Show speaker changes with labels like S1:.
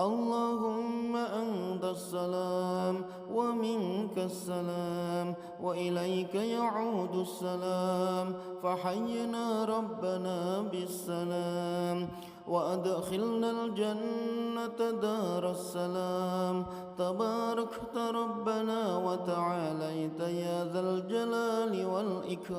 S1: اللهم أنت السلام ومنك السلام وإليك يعود السلام فحينا ربنا بالسلام وأدخلنا الجنة دار السلام تباركت ربنا وتعاليت يا ذا الجلال والإكرام